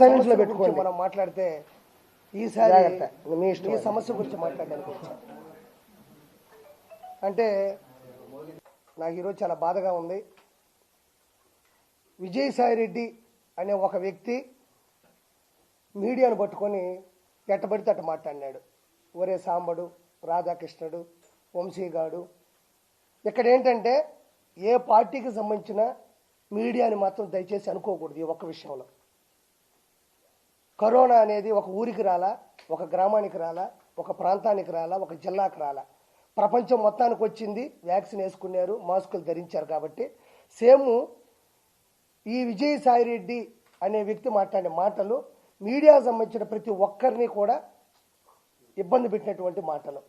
సైలెన్స్లో పెట్టుకోండి. మనం మాట్లాడితే ఈసారి. మీ ఇష్టం ఈ. సమస్య గురించి మాట్లాడడానికి వచ్చాను అంటే నాకు ఈరోజు చాలా బాధగా ఉంది. విజయసాయి రెడ్డి అనే ఒక వ్యక్తి మీడియాను పట్టుకొని ఎట్టబడితే అట్ట మాట్లాడినాడు. ఒరే సాంబడు రాధాకృష్ణుడు వంశీగాడు. ఇక్కడ ఏంటంటే ఏ పార్టీకి సంబంధించిన మీడియాని మాత్రం దయచేసి అనుకోకూడదు ఈ ఒక్క విషయంలో. కరోనా అనేది ఒక ఊరికి రాలా ఒక గ్రామానికి రాలా ఒక ప్రాంతానికి రాలా ఒక జిల్లాకి రాలా. ప్రపంచం మొత్తానికి వచ్చింది వ్యాక్సిన్ వేసుకున్నారు మాస్కులు ధరించారు కాబట్టి. సేమ్ ఈ విజయసాయిరెడ్డి అనే వ్యక్తి మాట్లాడే మాటలు మీడియా సంబంధించిన ప్రతి ఒక్కరిని కూడా ఇబ్బంది పెట్టినటువంటి మాటలు.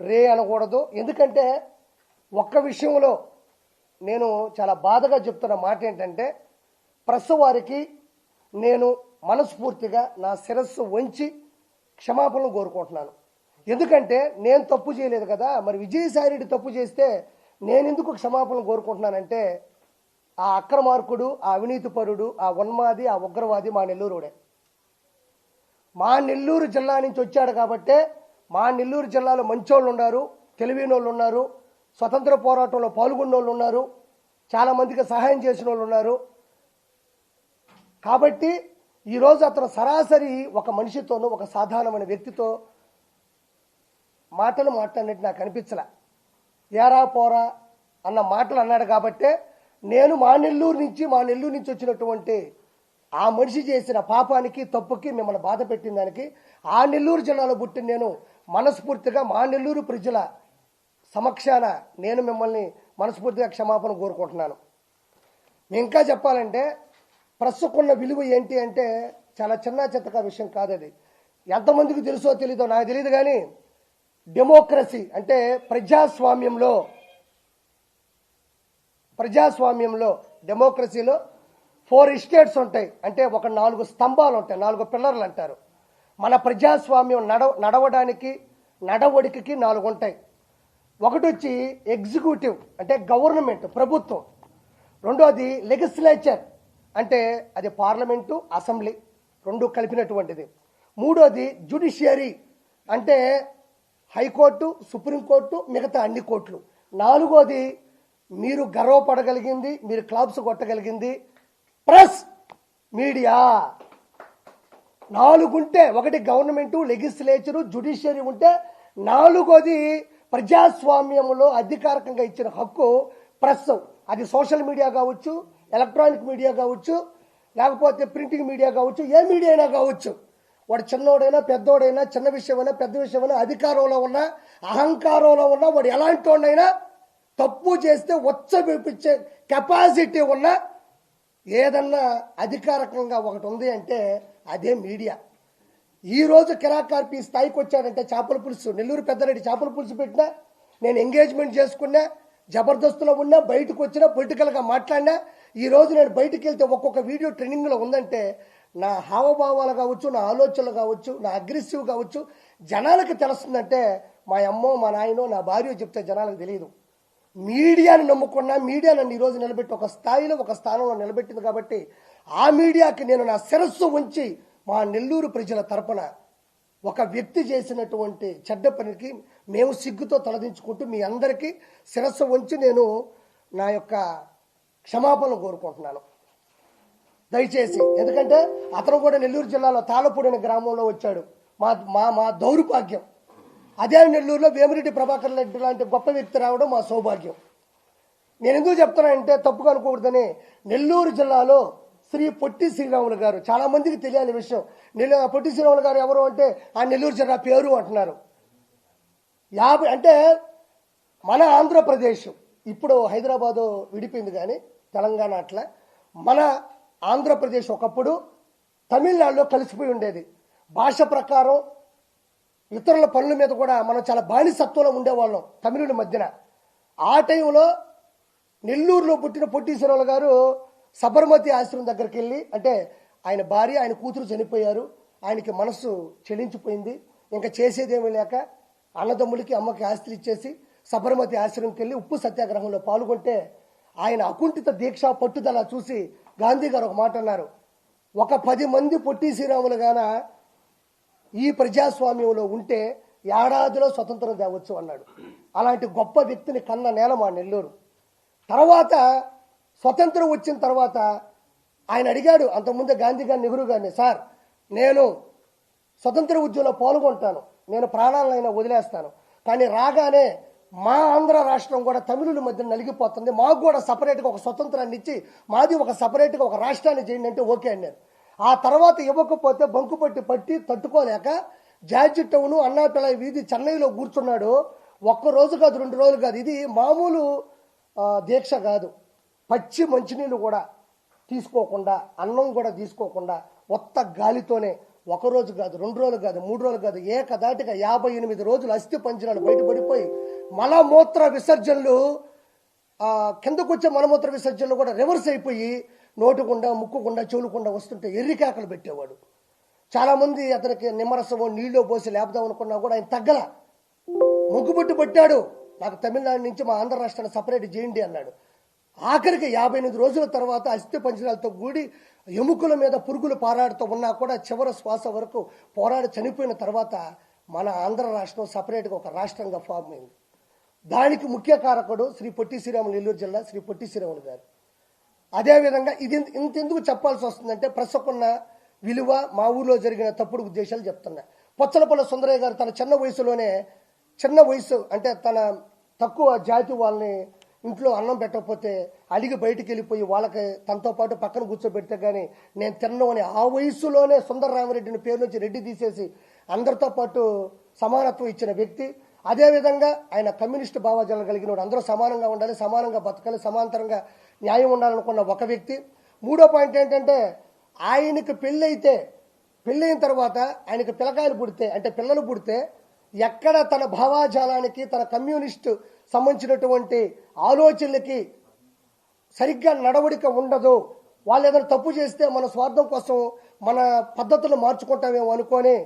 రే అనకూడదు. ఎందుకంటే ఒక్క విషయంలో నేను చాలా బాధగా చెప్తున్న మాట ఏంటంటే ప్రెస్ వారికి నేను మనస్ఫూర్తిగా నా శిరస్సు వంచి క్షమాపణలు కోరుకుంటున్నాను. ఎందుకంటే నేను తప్పు చేయలేదు కదా మరి విజయసాయి రెడ్డి తప్పు చేస్తే నేను ఎందుకు క్షమాపణలు కోరుకుంటున్నానంటే ఆ అక్రమార్కుడు ఆ అవినీతిపరుడు ఆ ఉన్మాది ఆ ఉగ్రవాది మా నెల్లూరుడే. మా నెల్లూరు జిల్లా నుంచి వచ్చాడు కాబట్టే మా నెల్లూరు జిల్లాలో మంచోళ్ళు ఉన్నారు తెలివైన వాళ్ళు ఉన్నారు స్వతంత్ర పోరాటంలో పాల్గొన్న వాళ్ళు ఉన్నారు చాలామందికి సహాయం చేసిన వాళ్ళు ఉన్నారు. కాబట్టి ఈరోజు అతను సరాసరి ఒక మనిషితోనూ ఒక సాధారణమైన వ్యక్తితో మాటలు మాట్లాడినట్టు నాకు అనిపించలే. ఏరా పోరా అన్న మాటలు అన్నాడు కాబట్టే నేను మా నెల్లూరు నుంచి మా నెల్లూరు నుంచి వచ్చినటువంటి ఆ మనిషి చేసిన పాపానికి తప్పుకి మిమ్మల్ని బాధ పెట్టిన దానికి ఆ నెల్లూరు జిల్లాలో పుట్టిన నేను మనస్ఫూర్తిగా మా నెల్లూరు ప్రజల సమక్షాన నేను మిమ్మల్ని మనస్ఫూర్తిగా క్షమాపణ కోరుకుంటున్నాను. ఇంకా చెప్పాలంటే ప్రస్సుకున్న విలువ ఏంటి అంటే చాలా చిన్న చిత్తక విషయం కాదు అది ఎంతమందికి తెలుసో తెలీదో నాకు తెలియదు కానీ డెమోక్రసీ అంటే ప్రజాస్వామ్యంలో ప్రజాస్వామ్యంలో డెమోక్రసీలో ఫోర్ ఇస్టేట్స్ ఉంటాయి. అంటే ఒక నాలుగు స్తంభాలు ఉంటాయి నాలుగు పిల్లర్లు అంటారు. మన ప్రజాస్వామ్యం నడవ నడవడానికి నడవడికకి నాలుగు ఉంటాయి. ఒకటి వచ్చి ఎగ్జిక్యూటివ్ అంటే గవర్నమెంట్ ప్రభుత్వం. రెండోది లెగిస్లేచర్. అంటే అది పార్లమెంటు అసెంబ్లీ రెండు కలిపినటువంటిది. మూడోది జ్యుడిషియరీ అంటే హైకోర్టు సుప్రీంకోర్టు మిగతా అన్ని కోర్టులు. నాలుగోది మీరు గర్వపడగలిగింది మీరు క్లబ్స్ కొట్టగలిగింది ప్రెస్ మీడియా. నాలుగుంటే ఒకటి గవర్నమెంటు లెజిస్లేచరు జుడిషియరీ ఉంటే నాలుగోది ప్రజాస్వామ్యంలో అధికారికంగా ఇచ్చిన హక్కు ప్రెస్. అది సోషల్ మీడియా కావచ్చు ఎలక్ట్రానిక్ మీడియా కావచ్చు లేకపోతే ప్రింటింగ్ మీడియా కావచ్చు ఏ మీడియా అయినా కావచ్చు. వాడు చిన్నోడైనా పెద్దోడైనా చిన్న విషయమైనా పెద్ద విషయమైనా అధికారంలో ఉన్నా అహంకారంలో ఉన్నా వాడు ఎలాంటి వాడినైనా తప్పు చేస్తే వచ్చబిపించే కెపాసిటీ ఉన్న ఏదన్నా అధికారికంగా ఒకటి ఉంది అంటే అదే మీడియా. ఈరోజు కిరాకార్పి స్థాయికి వచ్చాడంటే చేపల పులుసు. నెల్లూరు పెద్దరెడ్డి చేపల పులుసు పెట్టినా నేను ఎంగేజ్మెంట్ చేసుకున్నా జబర్దస్త్లో ఉన్నా బయటకు వచ్చినా పొలిటికల్గా మాట్లాడినా ఈ రోజు నేను బయటికి వెళ్తే ఒక్కొక్క వీడియో ట్రెండింగ్లో ఉందంటే నా హావభావాలు కావచ్చు నా ఆలోచనలు కావచ్చు నా అగ్రెసివ్ కావచ్చు జనాలకు తెలుస్తుందంటే మా అమ్మో మా నాయనో నా భార్య చెప్తే జనాలకు తెలియదు. మీడియాని నమ్ముకున్నా మీడియా నన్ను ఈరోజు నిలబెట్టి ఒక స్థాయిలో ఒక స్థానంలో నిలబెట్టింది కాబట్టి ఆ మీడియాకి నేను నా శిరస్సు ఉంచి మా నెల్లూరు ప్రజల తరపున ఒక వ్యక్తి చేసినటువంటి చెడ్డ పనికి మేము సిగ్గుతో తలదించుకుంటూ మీ అందరికీ శిరస్సు ఉంచి నేను నా యొక్క క్షమాపణలు కోరుకుంటున్నాను. దయచేసి ఎందుకంటే అతను కూడా నెల్లూరు జిల్లాలో తాళపూడి అనే గ్రామంలో వచ్చాడు. మా మా మా దౌర్భాగ్యం. అదే నెల్లూరులో వేమిరెడ్డి ప్రభాకర్ రెడ్డి లాంటి గొప్ప వ్యక్తి రావడం మా సౌభాగ్యం. నేను ఎందుకు చెప్తున్నానంటే తప్పుగా అనుకోకూడదని నెల్లూరు జిల్లాలో శ్రీ పొట్టి శ్రీరాములు గారు చాలా మందికి తెలియాలి విషయం. నెల్లూ పొట్టి శ్రీరాములు గారు ఎవరు అంటే ఆ నెల్లూరు జిల్లా పేరు అంటున్నారు. యాభై అంటే మన ఆంధ్రప్రదేశ్. ఇప్పుడు హైదరాబాదు విడిపోయింది కానీ తెలంగాణ అట్లా. మన ఆంధ్రప్రదేశ్ ఒకప్పుడు తమిళనాడులో కలిసిపోయి ఉండేది. భాష ప్రకారం ఇతరుల పనుల మీద కూడా మనం చాలా బానిసత్వంలో ఉండేవాళ్ళం తమిళుల మధ్యన. ఆ టైంలో నెల్లూరులో పుట్టిన పొట్టీశ్వరరావు గారు సబర్మతి ఆశ్రమం దగ్గరికి వెళ్ళి అంటే ఆయన భార్య ఆయన కూతురు చనిపోయారు. ఆయనకి మనస్సు చెలించిపోయింది. ఇంకా చేసేదేమీ లేక అన్నదమ్ములకి అమ్మకి ఆస్తులు ఇచ్చేసి సబర్మతి ఆశ్రమంకి వెళ్ళి ఉప్పు సత్యాగ్రహంలో పాల్గొంటే ఆయన అకుంఠిత దీక్ష పట్టుదల చూసి గాంధీ గారు ఒక మాట అన్నారు. ఒక పది మంది పొట్టి శ్రీరాములు గాన ఈ ప్రజాస్వామ్యంలో ఉంటే ఏడాదిలో స్వతంత్రం తేవచ్చు అన్నాడు. అలాంటి గొప్ప వ్యక్తిని కన్న నేల మా నెల్లూరు. తర్వాత స్వతంత్రం వచ్చిన తర్వాత ఆయన అడిగాడు అంతకుముందే గాంధీ గారు నెహ్రూ గారిని సార్ నేను స్వతంత్ర ఉద్యమంలో పాల్గొంటాను. నేను ప్రాణాలైనా వదిలేస్తాను. కానీ రాగానే మా ఆంధ్ర రాష్ట్రం కూడా తమిళుల మధ్య నలిగిపోతుంది. మాకు కూడా సపరేట్గా ఒక స్వతంత్రాన్ని ఇచ్చి మాది ఒక సపరేట్గా ఒక రాష్ట్రాన్ని చేయండి అంటే ఓకే అన్నారు. ఆ తర్వాత ఇవ్వకపోతే బంకుపట్టి పట్టి తట్టుకోలేక జార్జి టౌన్ అన్నాపిల్ల వీధి చెన్నైలో కూర్చున్నాడు. ఒక్క రోజు కాదు రెండు రోజులు కాదు. ఇది మామూలు దీక్ష కాదు. పచ్చి మంచినీళ్ళు కూడా తీసుకోకుండా అన్నం కూడా తీసుకోకుండా ఒత్త గాలితోనే ఒక రోజు కాదు రెండు రోజులు కాదు మూడు రోజులు కాదు ఏకదాటిగా యాభై ఎనిమిది రోజులు అస్థి పంజరాలు బయటపడిపోయి మలమూత్ర విసర్జనలు ఆ, కిందకు వచ్చే మలమూత్ర విసర్జనలు కూడా రివర్స్ అయిపోయి నోటుకుండా ముక్కుకుండా చెవులుకుండా వస్తుంటే ఎర్రికాకలు పెట్టేవాడు. చాలామంది అతనికి నిమ్మరసమో నీళ్ళు పోసి లేపుదాం అనుకున్నా కూడా ఆయన తగ్గల. ముగ్గుబుట్టు పట్టాడు. నాకు తమిళనాడు నుంచి మా ఆంధ్ర రాష్ట్రాన్ని సపరేట్ చేయండి అన్నాడు. ఆఖరికి యాభై ఎనిమిది రోజుల తర్వాత అస్థి పంజరాలతో కూడి ఎముకల మీద పురుగులు పారాడుతూ ఉన్నా కూడా చివరి శ్వాస వరకు పోరాడి చనిపోయిన తర్వాత మన ఆంధ్ర రాష్ట్రం సపరేట్గా ఒక రాష్ట్రంగా ఫామ్ అయింది. దానికి ముఖ్య కారకుడు శ్రీ పొట్టి శ్రీరాములు నెల్లూరు జిల్లా శ్రీ పొట్టి శ్రీరాములు గారు. అదేవిధంగా ఇది ఇంత- ఇంతెందుకు చెప్పాల్సి వస్తుందంటే ప్రసకున్న విలువ మా ఊర్లో జరిగిన తప్పుడు ఉద్దేశాలు చెప్తున్నా. పొచ్చలపల్లి సుందరయ్య గారు తన చిన్న వయసులోనే చిన్న వయసు అంటే తన తక్కువ జాతి వాళ్ళని ఇంట్లో అన్నం పెట్టకపోతే అడిగి బయటికి వెళ్ళిపోయి వాళ్ళకి తనతో పాటు పక్కన కూర్చోబెడితే కానీ నేను తినను అని ఆ వయసులోనే సుందర రామరెడ్డిని పేరు నుంచి రెడ్డి తీసేసి అందరితో పాటు సమానత్వం ఇచ్చిన వ్యక్తి. అదేవిధంగా ఆయన కమ్యూనిస్ట్ భావజాలం కలిగిన వాడు అందరూ సమానంగా ఉండాలి సమానంగా బతకాలి సమాంతరంగా న్యాయం ఉండాలనుకున్న ఒక వ్యక్తి. మూడో పాయింట్ ఏంటంటే ఆయనకి పెళ్ళైతే పెళ్ళైన తర్వాత ఆయనకు పిల్లకాయలు పుడితే అంటే పిల్లలు పుడితే ఎక్కడ తన భావాజాలానికి తన కమ్యూనిస్ట్ సంబంధించినటువంటి ఆలోచనలకి సరిగ్గా నడవడిక ఉండదు. వాళ్ళు ఏదైనా తప్పు చేస్తే మన స్వార్థం కోసం మన పద్ధతులు మార్చుకుంటామేమో అనుకొని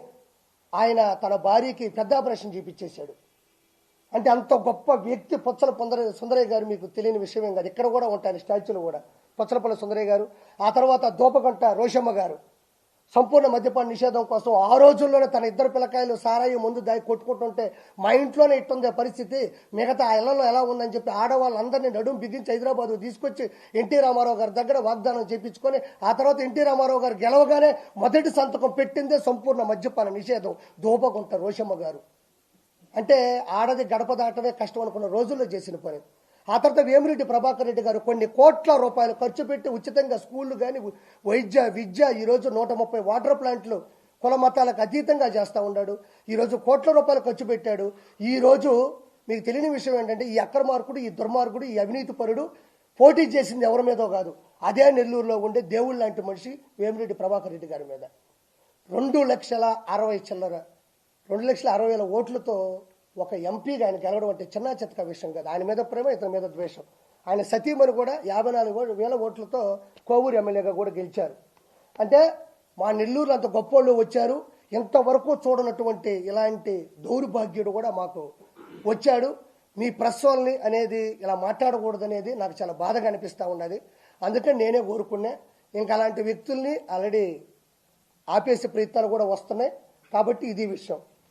ఆయన తన భార్యకి పెద్ద ఆపరేషన్ చూపించేశాడు. అంటే అంత గొప్ప వ్యక్తి పొచ్చల పొందర సుందరయ్య గారు మీకు తెలియని విషయమేం కాదు. ఇక్కడ కూడా ఉంటారు స్టాచ్యూలు కూడా. పొచ్చలపల్లి సుందరయ్య గారు. ఆ తర్వాత దోపగంట రోషమ్మ గారు. సంపూర్ణ మద్యపాన నిషేధం కోసం ఆ రోజుల్లోనే తన ఇద్దరు పిల్లకాయలు సారాయి ముందు దాగి కొట్టుకుంటుంటే మా ఇంట్లోనే ఇట్టుంది పరిస్థితి. మిగతా ఆ ఇళ్ళలో ఎలా ఉందని చెప్పి ఆడవాళ్ళందరినీ నడుము బిగించి హైదరాబాద్ తీసుకొచ్చి ఎన్టీ రామారావు గారి దగ్గర వాగ్దానం చేపించుకొని ఆ తర్వాత ఎన్టీ రామారావు గారు గెలవగానే మొదటి సంతకం పెట్టిందే సంపూర్ణ మద్యపాన నిషేధం. దోపగుంట రోషమ్మ గారు. అంటే ఆడది గడప దాటమే కష్టం అనుకున్న రోజుల్లో చేసిన పని. ఆ తర్వాత వేమిరెడ్డి ప్రభాకర్ రెడ్డి గారు కొన్ని కోట్ల రూపాయలు ఖర్చు పెట్టి ఉచితంగా స్కూళ్ళు కానీ వైద్య విద్య ఈరోజు నూట ముప్పై వాటర్ ప్లాంట్లు కుల మతాలకు అతీతంగా చేస్తూ ఉన్నాడు. ఈరోజు కోట్ల రూపాయలు ఖర్చు పెట్టాడు. ఈరోజు మీకు తెలియని విషయం ఏంటంటే ఈ అక్రమార్కుడు ఈ దుర్మార్గుడు ఈ అవినీతి పరుడు పోటీ చేసింది ఎవరి మీదో కాదు. అదే నెల్లూరులో ఉండే దేవుళ్ళ లాంటి మనిషి వేమిరెడ్డి ప్రభాకర్ రెడ్డి గారి మీద. రెండు లక్షల అరవై చిల్లర రెండు లక్షల అరవై వేల ఓట్లతో ఒక ఎంపీగా ఆయన గెలవడం అంటే చిన్న చితక విషయం కాదు. ఆయన మీద ప్రేమ ఇతని మీద ద్వేషం. ఆయన సతీమణి కూడా యాభై నాలుగు వేల ఓట్లతో కోవూరు ఎమ్మెల్యేగా కూడా గెలిచారు. అంటే మా నెల్లూరు అంత గొప్పోళ్ళు వచ్చారు. ఇంతవరకు చూడనటువంటి ఇలాంటి దౌర్భాగ్యుడు కూడా మాకు వచ్చాడు. మీ ప్రెస్ అనేది ఇలా మాట్లాడకూడదు అనేది నాకు చాలా బాధగా అనిపిస్తూ ఉన్నది. అందుకే నేనే కోరుకున్నా ఇంకా అలాంటి వ్యక్తుల్ని ఆల్రెడీ ఆపేసే ప్రయత్నాలు కూడా వస్తున్నాయి. కాబట్టి ఇది విషయం.